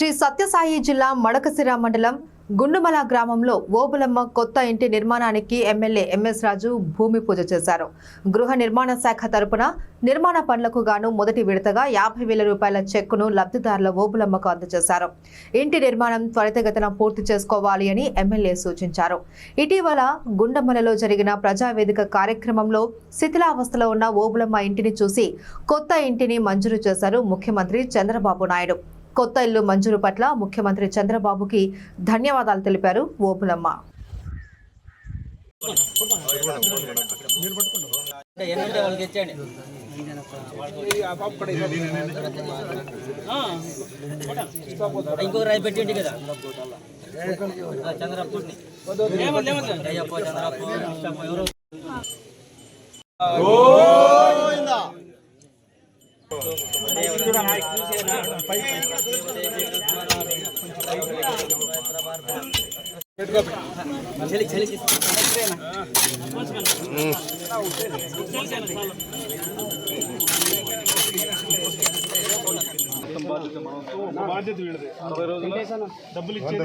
శ్రీ సత్యసాయి జిల్లా మడకసిర మండలం గుండుమల గ్రామంలో ఓబులమ్మ కొత్త ఇంటి నిర్మాణానికి ఎమ్మెల్యే ఎంఎస్ రాజు భూమి పూజ చేశారు. గృహ నిర్మాణ శాఖ తరపున నిర్మాణ పనులకు గాను మొదటి విడతగా యాభై వేల రూపాయల చెక్కును లబ్ధిదారుల ఓబులమ్మకు అందజేశారు. ఇంటి నిర్మాణం త్వరితగతిన పూర్తి చేసుకోవాలి అని ఎమ్మెల్యే సూచించారు. ఇటీవల గుండమలలో జరిగిన ప్రజావేదిక కార్యక్రమంలో శిథిలావస్థలో ఉన్న ఓబులమ్మ ఇంటిని చూసి కొత్త ఇంటిని మంజూరు చేశారు ముఖ్యమంత్రి చంద్రబాబు నాయుడు. కొత్త ఇల్లు మంజూరు పట్ల ముఖ్యమంత్రి చంద్రబాబుకి ధన్యవాదాలు తెలిపారు. ఓపులమ్మ. ఇంకొక రాయి పెట్టండి కదా. చంద్రబాబు అయ్యప్ప ఎవరు చలి బాధ్యత వీళ్ళది. అరవై రోజులు. డబ్బులు ఇచ్చేది